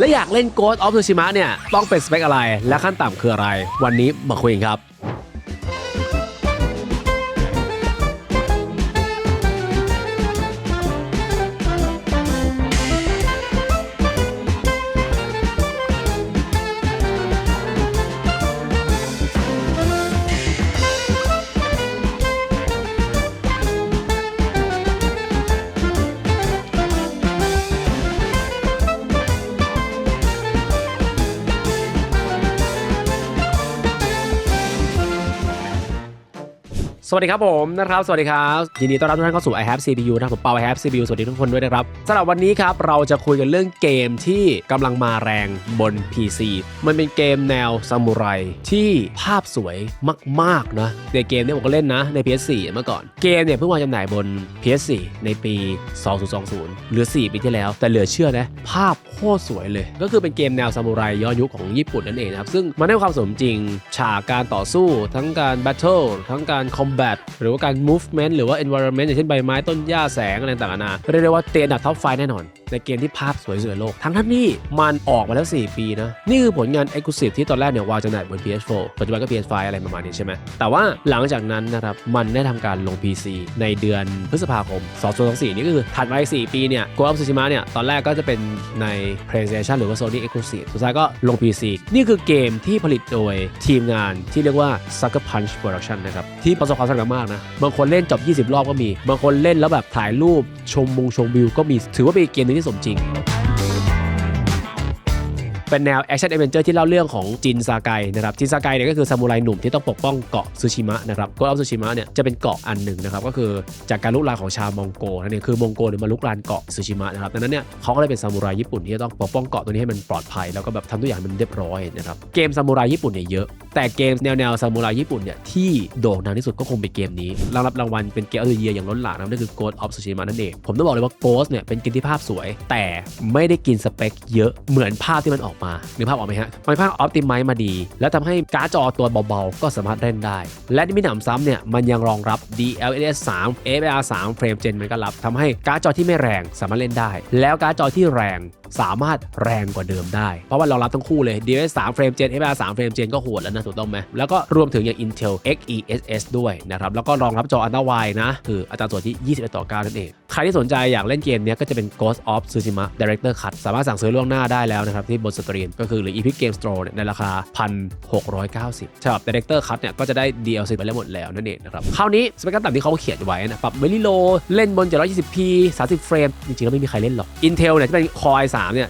และอยากเล่น Ghost of Tsushima เนี่ยต้องเป็นสเปคอะไร และขั้นต่ำคืออะไร วันนี้มาคุยกันครับ สวัสดีครับผมนะครับสวัสดีครับยินดีต้อนรับทุกท่านเข้าสู่ i have CPU นะครับผมเปา i have CPU สวัสดีทุกคนด้วยนะครับสำหรับวันนี้ครับเราจะคุยกันเรื่องเกมที่กำลังมาแรงบน PC มันเป็นเกมแนวซามูไรที่ภาพสวยมากๆนะในเกมเนี้ผมก็เล่นนะใน PS4 เมื่อก่อนเกมเนี่ยเพิ่งมางจำหน่ายบน PS4 ในปี 2020 หรือ 4 ปีที่แล้ว แต่เหลือเชื่อนะภาพโคตรสวยเลย ก็คือเป็นเกมแนวซามูไรย้อนยุคของญี่ปุ่นนั่นเองนะครับซึ่งมันให้ความสมจริงฉากการต่อสู้ ทั้งการแบทเทิลทั้งการคอมแบทหรือว่าการ movement หรือว่า environment อย่างเช่นใบไม้ต้นหญ้าแสงอะไรต่างๆนานาเรียกได้ว่าเตะอันดับท็อปไฟแน่นอน ในเกมที่ภาพสวยสุดในโลก ทั้งท่านนี่มันออกมาแล้ว 4 ปีนะ นี่คือผลงาน Exclusive ที่ตอนแรกเนี่ยวางจำหน่ายบน PS4 ปัจจุบันก็ PS5 อะไรประมาณนี้ใช่ไหมแต่ว่าหลังจากนั้นนะครับมันได้ทำการลง PC ในเดือนพฤษภาคม 2024 นี่ก็คือถัดมาอีก4ปีเนี่ย Ghost of Tsushima เนี่ยตอนแรกก็จะเป็นใน PlayStation หรือว่า Sony Exclusive สุดท้ายก็ลง PC นี่คือเกมที่ผลิตโดยทีมงานที่เรียกว่า Sucker Punch Production นะครับที่ประสบความสำเร็จมากนะ บางคนเล่นจบ 20 รอบก็มี บางคนเล่นแล้วแบบถ่ายรูปชมมุงชมวิวก็มี ถือว่าเป็นเกมนึงที่สมจริงเป็นแนวแอคชั่น d อ v e n เจอร์ที่เล่าเรื่องของจินซาไกนะครับจินซาไกเนี่ยก็คือซามูไรหนุ่มที่ต้องปกป้องเกาะซูชิมะนะครับเกาะซูชิมะเนี่ยจะเป็นเกาะอันหนึ่งนะครับก็คือจากการลุกรานของชาวมองโกนั่นเองคือมองโกเนี่ยมาลุกรานเกาะซูชิมะนะครับดังนั้นเนี่ยเขาก็เลยเป็นซามูไรญี่ปุ่นที่จะต้องปกป้องเกาะตัวนี้ให้มันปลอดภัยแล้วก็แบบทำทุกอย่างมันเรียบร้อยนะครับเกมซามูไรญี่ปุ่นเนี่ยเยอะแต่เกมแนวแนวซามูไรญี่ปุ่นเนี่ยที่โด่งดังที่สุดก็คงเป็นเกมนี้รางรับรางวัลเป็นเกมอเดอะเยียอย่างล้นหลามนั่นคือ Ghost of Tsushima นั่นเองผมต้องบอกเลยว่า Ghost เนี่ยเป็นเกมที่ภาพสวย แต่ไม่ได้กินสเปคเยอะเหมือนภาพที่มันออกมานึกภาพออกไหมฮะมันภาพออ t ติไม e มาดี แล้วทำให้การ์ดจอตัวเบาๆ ก็สามารถเล่นได้ และนี่ไม่หนำซ้ำเนี่ยมันยังรองรับ DLSS 3 FAR 3 Frame Gen มันก็รับทำให้การ์ดจอที่ไม่แรงสามารถเล่นได้ แล้วการ์ดจอที่แรง สามารถแรงกว่าเดิมได้ เพราะว่าเรารับทั้งคู่เลย DLSS 3 Frame Gen FR 3 Frame Gen ก็โหดแล้วนะถูกต้องไหมแล้วก็รวมถึงอย่าง Intel XeSS ด้วยนะครับแล้วก็รองรับจอ Ultra Wide นะคืออัตราส่วนที่ 21 ต่อ 9 นั่นเอง ใครที่สนใจอยากเล่นเกมนี้ก็จะเป็น Ghost of Tsushima Director Cut สามารถสั่งซื้อล่วงหน้าได้แล้วนะครับ ที่บนสตรีมก็คือหรือ Epic Game Store ในราคา 1,690ฉบับ Director Cut เนี่ยก็จะได้ DLC ไปแล้วหมดแล้วนั่นเองนะครับคราวนี้สเปคต่ำที่เขาเขียนไว้นะปรับ Very Low เล่นบน 720p 30 เฟรม จริงๆแล้วไม่มีใครเล่นหรอก Intel เนี่ยที่เป็น Core i3 เนี่ย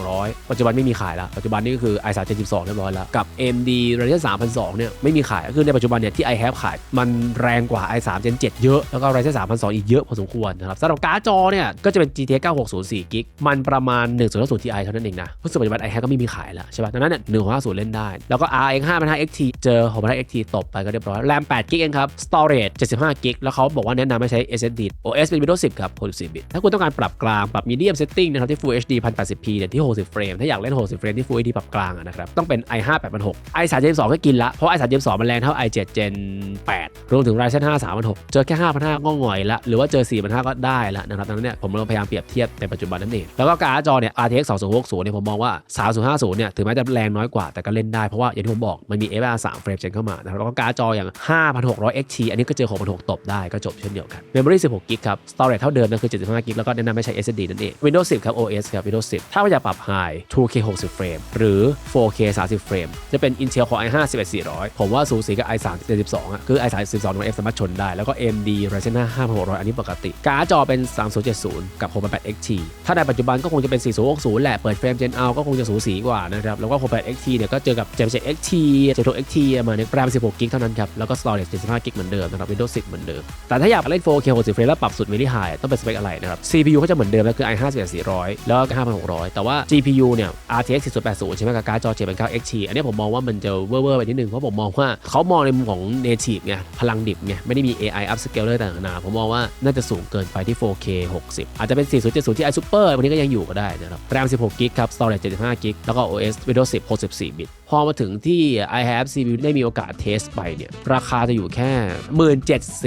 7,100 ปัจจุบันไม่มีขายแล้ว ปัจจุบันนี่ก็คือ i3 72เรียบร้อยแล้ว กับ AMD Ryzen 3,200เนี่ยไม่มีขายก็คือในปัจจุบันเนี่ยที่ i have ขายมันแรงกว่า i3 Gen 7เยอะแล้วก็ Ryzen 3,200อีกเยอะพอสมควรนะครับสำหรับการ์ดจอเนี่ยก็จะเป็น GTX 960 4 g b มันประมาณ1.00 Ti เท่านั้นเองนะเพราะปัจจุบัน i have ก็ไม่มีขายแล้วใช่ป่ะดังนั้นเนี่ย150 เล่นได้ แล้วก็ RX 5 XT เจอ6 XT ตบไปก็เรียบร้อย RAM 8 g b เองครับ Storage 75 g b แล้วเขาบอกว่าแนะนำให้ใช้ SSD OS เป็น Windows 10 ครับ64บิตถ้าคุณต้องการปรับกลาง ปรับ Medium Setting นะครับที่ Full HD 1080p เนี่ยที่ 60 เฟรมถ้าอยากเล่น 60 เฟรมที่ Full HD ปรับกลางอะนะครับต้องเป็น i5 8600 i3 Gen 2ก็กินละเพราะ i3 Gen 2มันแรงเท่า i7 Gen 8รวมถึง Ryzen 5 3600เจอแค่5,500ก็ง่อยละหรือว่าเจอ4,500ก็ได้ได้ละนะครับดังนั้นเนี่ยผมเราพยายามเปรียบเทียบในปัจจุบันนั่นเองแล้วก็การ์ดจอเนี่ย RTX 2060เนี่ยผมมองว่า 3050เนี่ยถึงแม้จะแรงน้อยกว่าแต่ก็เล่นได้เพราะว่าอย่างที่ผมบอกมันมี FR 3 Frame Gen เข้ามานะครับแล้วก็การ์ดจออย่าง 5600 XT อันนี้ก็เจอ6,600ตบได้ก็จบเช่นเดียวกัน Memory 16 GB ครับ Storage เท่าเดิมนะคือ 75 GB แล้วก็แนะนำให้ใช้ SSD นั่นเอง Windows 10 ครับ OS ครับ Windows 10 ถ้าอยากปรับ High 2K 60เฟรมหรือ 4K 30เฟรมจะเป็น Intel Core i5 11400 ผมว่าสูสีกับ i3 72อะคือ i3 72 F สามารถชนได้แล้วก็ AMD Ryzen 5 5600อันนี้ปกติการ์ดจอเป็น 3070 กับ 688 XT ถ้าในปัจจุบันก็คงจะเป็น 4060 แหละ เปิดเฟรม Gen Out ก็คงจะสูสีกว่านะครับ แล้วก็ 68 XT เนี่ยก็เจอกับ77 XT 76 XT มาเนี่ย RAM 16 GB เท่านั้นครับ แล้วก็ Storage 75 GB เหมือนเดิมนะครับ Windows 10 เหมือนเดิม แต่ถ้าอยากเล่น 4K 60 เฟรมแล้วปรับสุด Very High ต้องเป็นสเปคอะไรนะครับ CPU ก็จะเหมือนเดิมแล้วคือ i5 1 400แล้วก็5600 แต่ว่า GPU เนี่ย RTX 4080ใช่ไหมกับการ์ดจอ 789 XT อันนี้ผมมองว่ามันจะเวอร์ๆไปนิดนึงเพราะผมมองว่าเขามองในมุมของ native ไงพลังดิบไงไม่ได้มี AI upscaler ต่างๆนานาผมมองว่าน่าจะสูงเกินไปที่ที่ 4K 60 อาจจะเป็น 4070 ที่ iSuper วันนี้ก็ยังอยู่ก็ได้นะครับ RAM 16 GB ครับ Storage 75 GB แล้วก็ OS Windows 10 64 บิต พอมาถึงที่ i have CPU ได้มีโอกาสเทสไปเนี่ยราคาจะอยู่แค่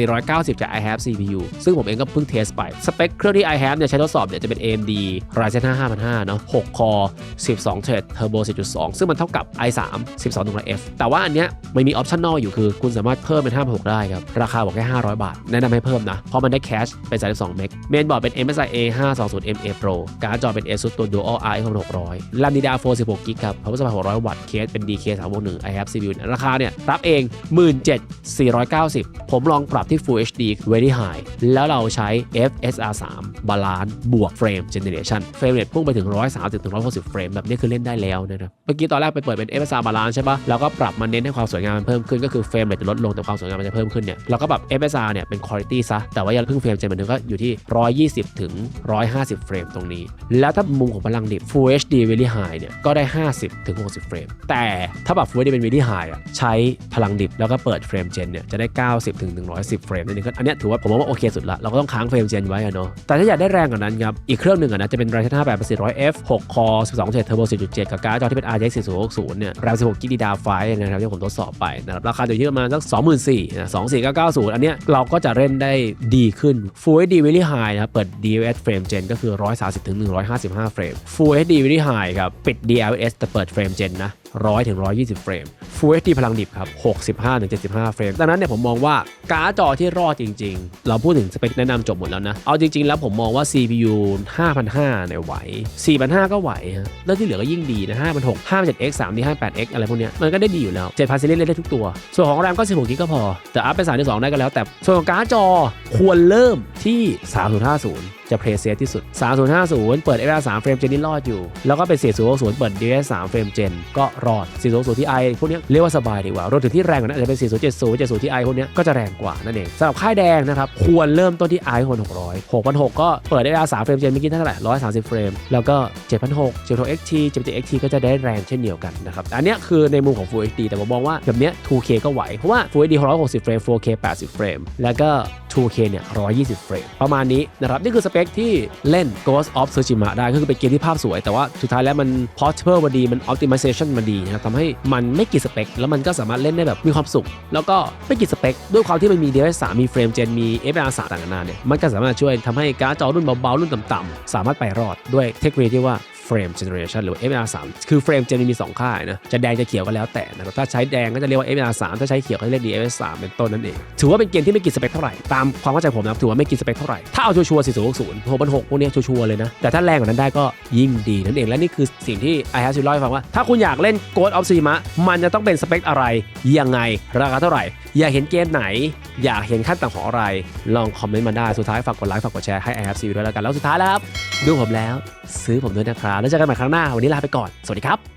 17,490 จาก i have CPU ซึ่งผมเองก็เพิ่งเทสไป สเปคเครื่องที่ i have เนี่ยใช้ทดสอบเนี่ยจะเป็น AMD Ryzen 5 5500เนาะ6 core 12 thread turbo 4.2ซึ่งมันเท่ากับ i3 12 1 f แต่ว่าอันเนี้ยมันมีออปชั่นนอลอยู่คือคุณสามารถเพิ่มเป็น5 6ได้ครับ ราคาบอกแค่ 500 บาท แนะนำให้เพิ่มนะ เพราะมันได้แคชเป็น 32 เมกเมนบอร์ดเป็น MSI A 520 MA Pro การ์ดจอเป็น ASUS ตัว Dual RX 600 RAM DDR4 16 GB ครับ power supply 600 วัตต์เคสเป็น DK 361 i have CPU ราคาเนี่ยรับเอง 17,490 ผมลองปรับที่ Full HD Very High แล้วเราใช้ FSR 3 Balance บวก Frame Generation เฟรมเรทพุ่งไปถึง 130ถึง160 เฟรม แบบนี้คือเล่นได้แล้วนะครับ เมื่อกี้ตอนแรกไปเปิดเป็น FSR Balance ใช่ปะแล้วก็ปรับมาเน้นให้ความสวยงามมันเพิ่มขึ้นก็คือเฟรมเรทจะลดลงแต่ความสวยงามมันจะเพิ่มขึ้นเนี่ยเราก็ปรับ FSR เนี่ยเป็น Quality ซะแต่ว่ายังเพิ่งเฟรมเจนเหมือนเดิมก็อยู่ที่ 120ถึง150 เฟรมตรงนี้ แล้วถ้ามุมของพลังดิบ Full HD Very High เนี่ยก็ได้ 50ถึง60 เฟรมแต่แต่ถ้าแบบ Full HD เป็น Very High อะใช้พลังดิบแล้วก็เปิดเฟรมเจนเนี่ยจะได้ 90ถึง110 เฟรมนั่นเองอันนี้ถือว่าผมว่าโอเคสุดละเราก็ต้องค้างเฟรมเจนไว้อะเนาะแต่ถ้าอยากได้แรงกว่านั้นครับอีกเครื่องหนึ่งอะนะจะเป็น Ryzen 5 8400F 6 core 12 thread turbo 4.7กับการ์ดจอที่เป็น RTX 4060เนี่ย RAM 16 GB DDR5 นะครับที่ผมทดสอบไปนะครับราคาอยู่ที่ประมาณสัก24,000นะ24990 อันเนี้ยเราก็จะเล่นได้ดีขึ้น Full HD Very High นะครับเปิด DLS Frame Gen ก็คือ 130ถึง155 เฟรม Full HD Very High ครับปิด DLS แต่เปิดเฟรม Gen นะ 100ถึง120 เฟรม Full HD พลังดิบครับ 65ถึง75 เฟรม ดังนั้นเนี่ยผมมองว่าการ์ดจอที่รอดจริง ๆ เราพูดถึงสเปคแนะนำจบหมดแล้วนะ เอาจริง ๆ แล้วผมมองว่า CPU 5,500เนี่ยไหว 4,500 ก็ไหวฮะแล้วที่เหลือก็ยิ่งดีนะ5,600 57X 3D 58X อะไรพวกเนี้ยมันก็ได้ดีอยู่แล้ว7,000ซีรีส์เล่นได้ทุกตัว ส่วนของ RAM ก็ 16 g b ก็พอแต่อัพเป็น32ได้ก็แล้ว แต่ส่วนของการ์ดจอควรเริ่มที่ 3050จะเพลย์เซฟที่สุด 3050 เปิด FR 3เฟรมเจนนี่รอดอยู่ แล้วก็เป็น 4060 เปิด DS 3เฟรมเจนก็รอด 4060ที่ไอพวกนี้เรียกว่าสบายดีกว่ารวมถึงที่แรงกว่านั้นอาจจะเป็น 4070 70ที่ไอพวกนี้ก็จะแรงกว่านั่นเองสำหรับค่ายแดงนะครับควรเริ่มต้นที่ i คน600 6,600 ก็เปิด FR 3เฟรมเจนเมื่อกี้เท่าไหร่130 เฟรมแล้วก็ 7,600 76 XT 77 XT ก็จะได้แรงเช่นเดียวกันนะครับอันนี้คือในมุมของ Full HD แต่ผมมองว่าแบบเนี้ย 2K ก็ไหวเพราะว่า Full HD 160 เฟรม 4K 80 เฟรมแล้วก็ 2K เนี่ย 120 เฟรม ประมาณนี้นะครับ นี่คือสเปคที่เล่น Ghost of Tsushima ได้ก็คือเป็นเกมที่ภาพสวย แต่ว่าสุดท้ายแล้วมัน portable มาดี มัน optimization มาดีนะครับทำให้มันไม่กี่สเปค แล้วมันก็สามารถเล่นได้แบบมีความสุข แล้วก็ไม่กี่สเปค ด้วยความที่มันมี DLSS 3มีเฟรมเจนมี FSR 3 ต่างๆนานาเนี่ยมันก็สามารถช่วยทำให้การ์ดจอรุ่นเบาๆรุ่นต่ำๆสามารถไปรอดด้วยเทคโนโลยีที่ว่า frame generation หรือว่า FSR 3 คือ frame gen มี 2 ค่ายนะ จะแดงจะเขียวก็แล้วแต่นะครับ ถ้าใช้แดงก็จะเรียกว่า FSR 3 ถ้าใช้เขียวก็เรียก DLS 3 เป็นต้นนั่นเอง ถือว่าเป็นเกมที่ไม่กินสเปคเท่าไหร่ ตามความเข้าใจผมนะถือว่าไม่กินสเปคเท่าไหร่ ถ้าเอาชัวร์ๆ4060 6 6 6พวกนี้ชัวร์เลยนะ แต่ถ้าแรงกว่านั้นได้ก็ยิ่งดีนั่นเอง และนี่คือสิ่งที่ i have จะเล่าให้ฟังว่า ถ้าคุณอยากเล่น Ghost of Tsushima มันจะต้องเป็นสเปคอะไรยังไงราคาเท่าไหร่ อยากเห็นเกมไหน อยากเห็นขั้นต่างของอะไร ลองคอมเมนต์มาได้สุดท้ายฝากกดไลค์ฝากกดแชร์ให้ i have ด้วยแล้วกันแล้วสุดท้ายแล้วครับดูผมแล้ว ซื้อผมด้วยนะครับแล้วเจอกันใหม่ครั้งหน้า วันนี้ลาไปก่อน สวัสดีครับ